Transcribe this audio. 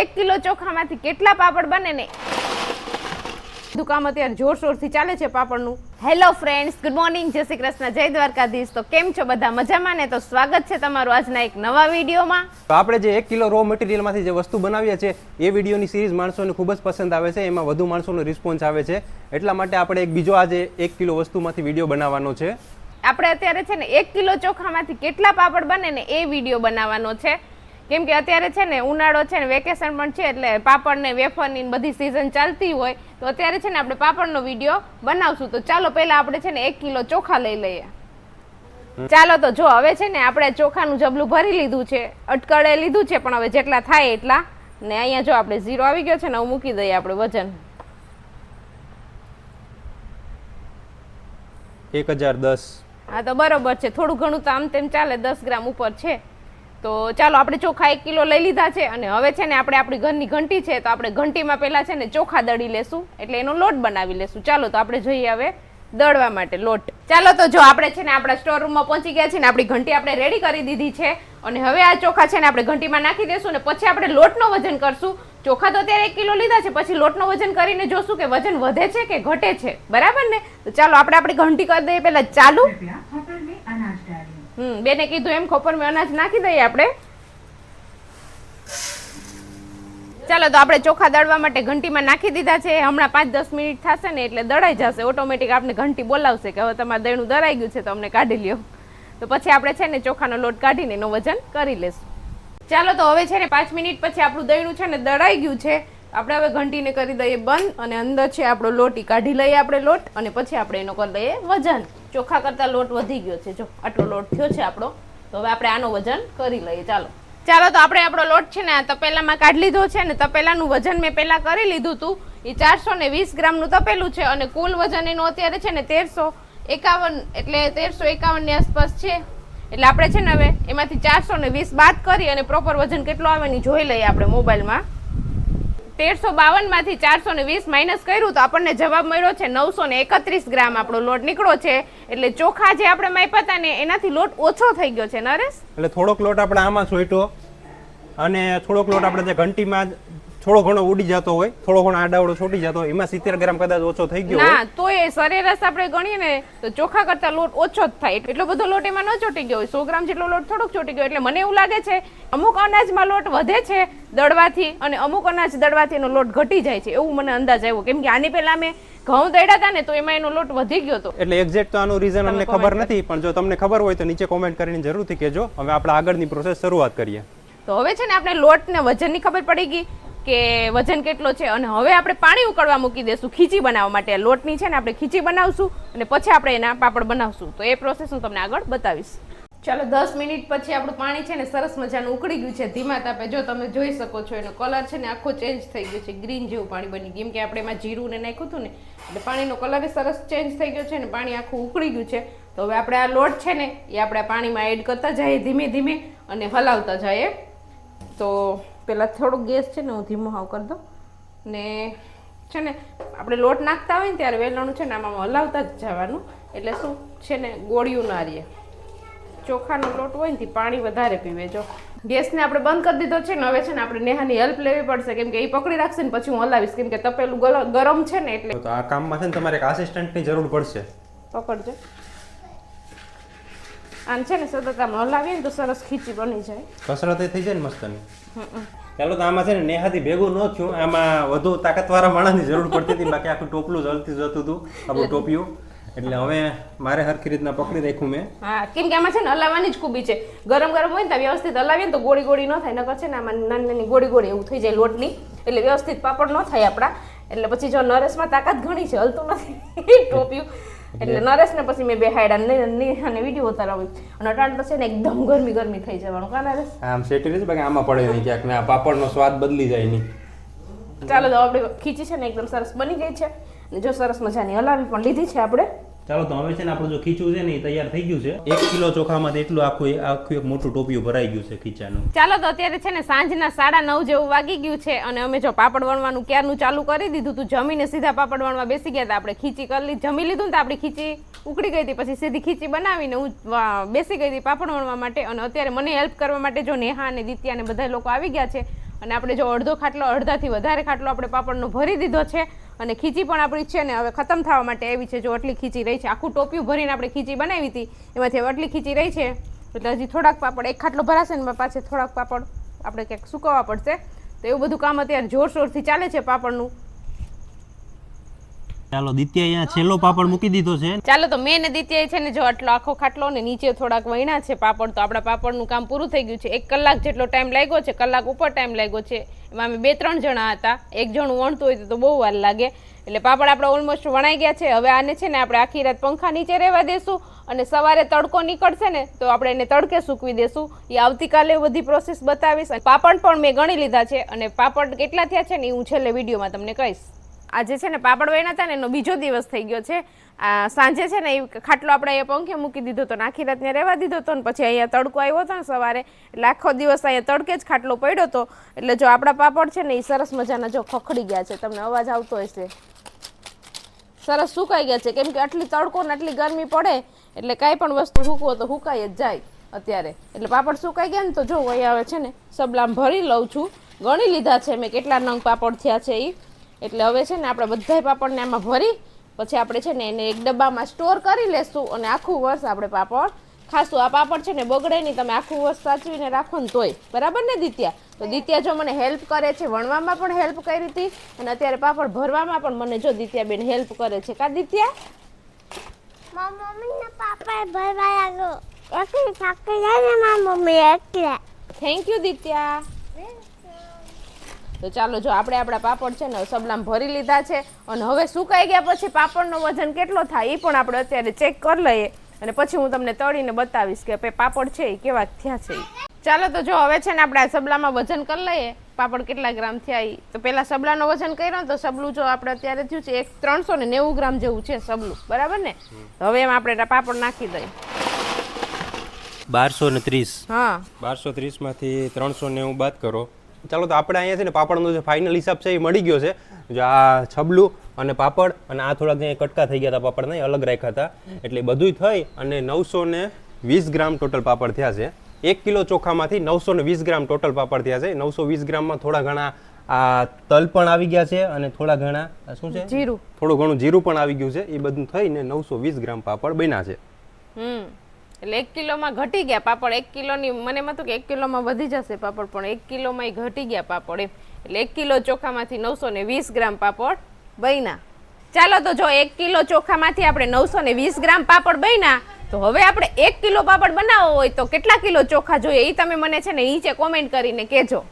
એક કિલો ચોખામાંથી કેટલા પાપડ બને ને? દુકામ અત્યારે જોરશોરથી ચાલે છે પાપડનું. હેલો ફ્રેન્ડ્સ ગુડ મોર્નિંગ જય શ્રી કૃષ્ણ જય દ્વારકાધીશ. તો કેમ છો બધા? મજામાં ને? તો સ્વાગત છે તમારું આજના એક નવા વિડીયોમાં. તો આપણે જે એક કિલો રો મટીરિયલમાંથી જે વસ્તુ બનાવીએ છીએ એ વિડીયોની સિરીઝ માણસોને ખૂબ જ પસંદ આવે છે. એમાં વધુ માણસોનો રિસ્પોન્સ આવે છે. એટલા માટે આપણે એક બીજો આજે એક કિલો વસ્તુમાંથી વીડિયો બનાવવાનો છે. આપણે અત્યારે છે ને એક કિલો ચોખામાંથી કેટલા પાપડ બને ને એ વીડિયો બનાવવાનો છે. કેમ કે અત્યારે છે ને ઉનાળો છે ને વેકેશન પણ છે એટલે પાપડ ને વેફરની ને બધી સિઝન ચાલતી હોય તો અત્યારે છે ને આપણે પાપડનો વીડિયો બનાવશું. તો ચાલો પહેલા આપણે છે ને એક કિલો ચોખા લઈ લઈએ. ચાલો તો જો હવે છે ને આપણે ચોખાનું જબલું ભરી લીધું છે અટકળે લીધું છે પણ હવે જેટલા થાય એટલા. ને અહીંયા જો આપણે ઝીરો આવી ગયો છે ને હું મૂકી દઈએ આપણે વજન. એક હજાર દસ. હા તો બરોબર છે. થોડું ઘણું તો આમ તેમ ચાલે દસ ગ્રામ ઉપર છે. તો ચાલો, આપણે ચોખા એક કિલો લઈ લીધા છે અને હવે છે ને આપણે આપણી ઘરની ઘંટી છે, તો આપણે ઘંટીમાં પહેલા છે ને ચોખા દળી લેશું, એટલે એનો લોટ બનાવી લેશું. ચાલો, તો આપણે જોઈએ હવે દળવા માટે લોટ. ચાલો, તો જો આપણે છે ને આપણા સ્ટોર રૂમમાં પહોંચી ગયા છીએ ને આપણી ઘંટી આપણે રેડી કરી દીધી છે, અને હવે આ ચોખા છે ને આપણે ઘંટીમાં નાખી દેશું ને પછી આપણે લોટનો વજન કરશું. ચોખા તો અત્યારે એક કિલો લીધા છે, પછી લોટનો વજન કરીને જોશું કે વજન વધે છે કે ઘટે છે. બરાબર ને? તો ચાલો, આપણે આપણી ઘંટી કરી દઈએ પહેલાં ચાલુ. હમ, બેને કીધું એમ ખોપર મેં અનાજ નાખી દઈએ આપણે. ચાલો તો આપણે ચોખા દળવા માટે ઘંટીમાં નાખી દીધા છે. હમણાં પાંચ દસ મિનિટ થશે ને એટલે દળાઈ જશે. ઓટોમેટિક આપણે ઘંટી બોલાવશે કે હવે તમારે દહીણું દળાઈ ગયું છે તો અમને કાઢી લ્યો. તો પછી આપણે છે ને ચોખાનો લોટ કાઢીને એનું વજન કરી લેશું. ચાલો તો હવે છે ને પાંચ મિનિટ પછી આપણું દહીંનું છે ને દળાઈ ગયું છે. આપણે હવે ઘંટીને કરી દઈએ બંધ અને અંદર છે આપણો લોટ કાઢી લઈએ આપણે લોટ અને પછી આપણે એનો કરી દઈએ વજન. ચોખા કરતાં લોટ વધી ગયો છે. જો, આટલો લોટ થયો છે આપણો. તો હવે આપણે આનો વજન કરી લઈએ. ચાલો. ચાલો, તો આપણે આપણો લોટ છે ને આ તપેલામાં કાઢી લીધો છે ને તપેલાનું વજન મેં પહેલાં કરી લીધું હતું એ ચારસો ને વીસ ગ્રામનું તપેલું છે અને કુલ વજન એનું અત્યારે છે ને તેરસો એકાવન, એટલે તેરસો એકાવનની આસપાસ છે. એટલે આપણે છે ને હવે એમાંથી ચારસો ને વીસ બાદ કરી અને પ્રોપર વજન કેટલો આવે ને જોઈ લઈએ આપણે મોબાઈલમાં. તેરસો બાવનમાંથી ચારસો ને વીસ માઇનસ કર્યું તો આપણને જવાબ મળ્યો છે નવસો ને એકત્રીસ ગ્રામ. આપણો લોટ નીકળો છે. એટલે ચોખા જે આપણે માપ્યા હતા ને એનાથી લોટ ઓછો થઈ ગયો છે. નરેશ? એટલે થોડોક લોટ આપણે આમાં સોઈટો અને થોડોક લોટ આપણે જે ઘંટીમાં થોડો ઘણો ઉડી જતો હોય થોડો ઘણો આડાવડો છોટી જતો હોય એમાં સિત્તેર ગ્રામ કદાચ ઓછો થઈ ગયો ના તો એ સરેરાશ આપણે ગણીએ ને તો ચોખા કરતા લોટ ઓછો જ થાય. એટલો બધો લોટ એમાં ન ચોટી ગયો હોય. સો ગ્રામ જેટલો લોટ થોડોક ચોટી ગયો એટલે મને એવું લાગે છે અમુક અનાજમાં લોટ વધે છે દળવાથી અને અમુક અનાજ દળવાથી એનો લોટ ઘટી જાય છે. એવું મને અંદાજ આવ્યો. કેમ કે આની પહેલા મેં ઘઉં દળ્યા હતા ને તો એમાં એનો લોટ વધી ગયો હતો. એટલે એક્ઝેક્ટ તો આનું રીઝન અમને ખબર નથી પણ જો તમને ખબર હોય તો નીચે કોમેન્ટ કરીને જરૂરથી કહેજો. હવે આપણે આગળની પ્રોસેસ શરૂઆત કરીએ. તો હવે છે ને આપણે લોટને વજનની ખબર પડી ગઈ. કે વજન કેટલો છે અને હવે આપણે પાણી ઉકળવા મૂકી દેશું ખીચી બનાવવા માટે. લોટની છે ને આપણે ખીચી બનાવશું અને પછી આપણે એના પાપડ બનાવશું. તો એ પ્રોસેસ હું તમને આગળ બતાવીશ. ચાલો, દસ મિનિટ પછી આપણું પાણી છે ને સરસ મજાનું ઉકળી ગયું છે. ધીમા તાપે જો તમે જોઈ શકો છો, એનો કલર છે ને આખો ચેન્જ થઈ ગયો છે. ગ્રીન જેવું પાણી બની ગયું. કે આપણે એમાં જીરું ને નાખ્યું હતું ને, એટલે પાણીનો કલર સરસ ચેન્જ થઈ ગયો છે ને પાણી આખું ઉકળી ગયું છે. તો હવે આપણે આ લોટ છે ને, એ આપણે પાણીમાં એડ કરતા જઈએ ધીમે ધીમે અને હલાવતા જઈએ. તો પહેલાં થોડોક ગેસ છે ને હું ધીમો હાવ કરી દઉં. ને છે ને આપણે લોટ નાખતા હોય ને ત્યારે વેલણું છે ને આમાં હલાવતા જ જવાનું. એટલે શું છે ને ગોળિયું ના રહીએ ચોખાનો લોટ હોય ને પાણી વધારે પીવે. જો ગેસને આપણે બંધ કરી દીધો છે ને હવે છે ને આપણે નેહાની હેલ્પ લેવી પડશે. કેમ કે એ પકડી રાખશે ને પછી હું હલાવીશ. કેમ કે તપેલું ગરમ છે ને એટલે તો આ કામમાં છે ને તમારે એક આસિસ્ટન્ટની જરૂર પડશે. પકડજો. આને છે ને સતત આમ હલાવીએ ને તો સરસ ખીચી બની જાય. કસરત થઈ જાય ને મસ્તની. ચાલો તો આમાં છે ને નેહાથી ભેગું ન થયું. આમાં વધુ તાકાતવાળા માણસની જરૂર પડતી હતી બાકી આખું ટોપલું જલતી જતું હતું આપણું ટોપિયું એટલે હવે મારે હરખી રીતના પકડી રાખ્યું મેં. હા કેમ કે આમાં છે ને હલાવવાની જ ખૂબી છે. ગરમ ગરમ હોય ને ત્યાં વ્યવસ્થિત હલાવીએ ને તો ગોળી ગોળી ન થાય. નકર છે ને આમાં નાની નાની ગોળી ગોળી એવું થઈ જાય લોટની. એટલે વ્યવસ્થિત પાપડ ન થાય આપણા. એટલે પછી જો નરેશમાં તાકાત ઘણી છે હલતું નથી. ટોપ્યું એટલે નરેશને પછી મેં બેહાડ્યા અને વીડિયો ઉતારાવી અને અટાણ તો છે ને એકદમ ગરમી ગરમી થઈ જવાનું. કા નરેશ? આમ સેટી રહી છે બાકી આમાં પડે નહીં ક્યાંક ને આ પાપડનો સ્વાદ બદલી જાય નહીં. ચાલો તો આપણે ખીચી છે ને એકદમ સરસ બની ગઈ છે. અને જો સરસ મજાની હલાવી પણ લીધી છે આપણે. ચાલો તો હવે છે ને આપણું જો ખીચું છે ને એ તૈયાર થઈ ગયું છે. એક કિલો ચોખામાંથી એટલું આખું આખું એક મોટું ટોપિયું ભરાઈ ગયું છે ખીચાનું. ચાલો તો અત્યારે છે ને સાંજના સાડા નવ જેવું વાગી ગયું છે અને અમે જો પાપડ વણવાનું ક્યારનું ચાલુ કરી દીધું તું, જમીને સીધા પાપડ વણવા બેસી ગયા હતા આપણે ખીચી કરી જમી લીધું ને તો આપણી ખીચી ઉકળી ગઈ હતી. પછી સીધી ખીચી બનાવીને હું બેસી ગઈ હતી પાપડ વણવા માટે. અને અત્યારે મને હેલ્પ કરવા માટે જો નેહા અને દિત્યા અને બધા લોકો આવી ગયા છે. અને આપણે જો અડધો ખાટલો, અડધાથી વધારે ખાટલો આપણે પાપડનો ભરી દીધો છે અને ખીચી પણ આપણી છે ને હવે ખતમ થવા માટે આવી છે. જો આટલી ખીચી રહી છે, આખું ટોપિયું ભરીને આપણે ખીચી બનાવી હતી, એમાંથી આટલી ખીચી રહી છે. એટલે હજી થોડાક પાપડ, એક ખાટલો ભરાશે ને પાછળ થોડાક પાપડ આપણે ક્યાંક સુકવવા પડશે. તો એવું બધું કામ અત્યારે જોરશોરથી ચાલે છે પાપડનું. ચાલો દિત્ય અહીંયા છેલ્લો પાપડ મૂકી દીધો છે. ચાલો, તો મેં ને દિત્યાએ છે ને જો આટલો આખો ખાટલો ને નીચે થોડાક વૈણા છે પાપડ, તો આપણા પાપડનું કામ પૂરું થઈ ગયું છે. એક કલાક જેટલો ટાઈમ લાગ્યો છે, કલાક ઉપર ટાઈમ લાગ્યો છે. એમાં અમે બે, ત્રણ જણા હતા. એક જણું વણતું હોય તો બહુ વાર લાગે. એટલે પાપડ આપણે ઓલમોસ્ટ વણાઈ ગયા છે. હવે આને છે ને આપણે આખી રાત પંખા નીચે રહેવા દેશું અને સવારે તડકો નીકળશે ને, તો આપણે એને તડકે સૂકવી દેશું. એ આવતીકાલે બધી પ્રોસેસ બતાવીશ. પાપડ પણ મેં ગણી લીધા છે અને પાપડ કેટલા થયા છે ને એ હું છેલ્લે વિડીયોમાં તમને કહીશ. આજે છે ને પાપડ વહેણા હતા ને, એનો બીજો દિવસ થઈ ગયો છે. આ સાંજે છે ને એ ખાટલો આપણે અહીંયા પંખે મૂકી દીધો હતો આખી રાત ત્યાં રહેવા દીધો હતો ને પછી અહીંયા તડકો આવ્યો હતો ને સવારે એટલે આખો દિવસ અહીંયા તડકે જ ખાટલો પડ્યો હતો એટલે જો આપણા પાપડ છે ને એ સરસ મજાના જો ખખડી ગયા છે. તમને અવાજ આવતો હશે. સરસ સુકાઈ ગયા છે. કેમ કે આટલી તડકો ને આટલી ગરમી પડે, એટલે કાંઈ પણ વસ્તુ સૂકવો તો સુકાઈ જ જાય અત્યારે. એટલે પાપડ સુકાઈ ગયા ને તો જો અહીંયા હવે છે ને, સબલામ ભરી લઉં છું. ગણી લીધા છે મેં, કેટલા નંગ પાપડ થયા છે એ એટલે હવે છે ને આપણે બધાય પાપડને આમાં ભરી પછી આપણે છે ને એને એક ડબ્બામાં સ્ટોર કરી લેશું અને આખું વર્ષ આપણે પાપડ ખાશું. આ પાપડ છે ને બગડે નહીં તમે આખું વર્ષ સાચવીને રાખો ને તોય. બરાબર ને દિત્યા? તો દિત્યા જો મને હેલ્પ કરે છે વણવામાં પણ હેલ્પ કરી હતી અને અત્યારે પાપડ ભરવામાં પણ મને જો દિત્યા બેન હેલ્પ કરે છે. કા દિત્યા? મમ્મીને પાપડ ભરવા લાગો. એકલી થાકી જાય ને મમ્મી એટલે. Thank you Ditya. તો ચાલો જો આપણે આપણા પાપડ છે ને સબલામ ભરી લીધા છે અને હવે સુકાઈ ગયા પછી પાપડનો વજન કેટલો થાય એ પણ આપણે અત્યારે ચેક કરી લઈએ. અને પછી હું તમને તળીને બતાવીશ કે પાપડ છે એ કેવા થયા છે ચાલો તો જો હવે છે ને આપણે આ સબલામાં વજન કરી લઈએ. પાપડ કેટલા ગ્રામ થયા એ? તો પહેલા સબલાનો વજન કર્યો તો સબલું જો આપણે અત્યારે થયું છે એક ત્રણસો ને નેવું ગ્રામ જેવું છે સબલું. બરાબર ને? તો હવે એમાં આપણે પાપડ નાખી દઈએ. બારસો ને ત્રીસ. હા. બારસો ત્રીસમાંથી ત્રણસો નેવું બાદ કરો. ચાલો તો આપણે અહીંયા છે ને પાપડનો જે ફાઇનલ હિસાબ છે એ મળી ગયો છે. જો આ છબલું અને પાપડ અને આ થોડાક જે કટકા થઈ ગયા હતા પાપડના અલગ રાખ્યા હતા. એટલે બધું થઈ અને નવસો ને વીસ ગ્રામ ટોટલ પાપડ થયા છે. એક કિલો ચોખામાંથી નવસો ને વીસ ગ્રામ ટોટલ પાપડ થયા છે. નવસો વીસ ગ્રામમાં થોડા ઘણા આ તલ પણ આવી ગયા છે અને થોડા ઘણા શું છે? જીરું. થોડું ઘણું જીરું પણ આવી ગયું છે. એ બધું થઈને નવસો વીસ ગ્રામ પાપડ બન્યા છે. હમ. એટલે એક કિલોમાં ઘટી ગયા પાપડ. એક કિલોની, મને એમ હતું કે એક કિલોમાં વધી જશે પાપડ, પણ એક કિલોમાં ઘટી ગયા પાપડ એમ. એટલે એક કિલો ચોખામાંથી નવસો ને વીસ ગ્રામ પાપડ બન્યા ચાલો તો જો એક કિલો ચોખામાંથી આપણે નવસો ને વીસ ગ્રામ પાપડ બન્યા તો હવે આપણે એક કિલો પાપડ બનાવવો હોય તો કેટલા કિલો ચોખા જોઈએ? એ તમે મને છે ને નીચે કોમેન્ટ કરીને કહેજો.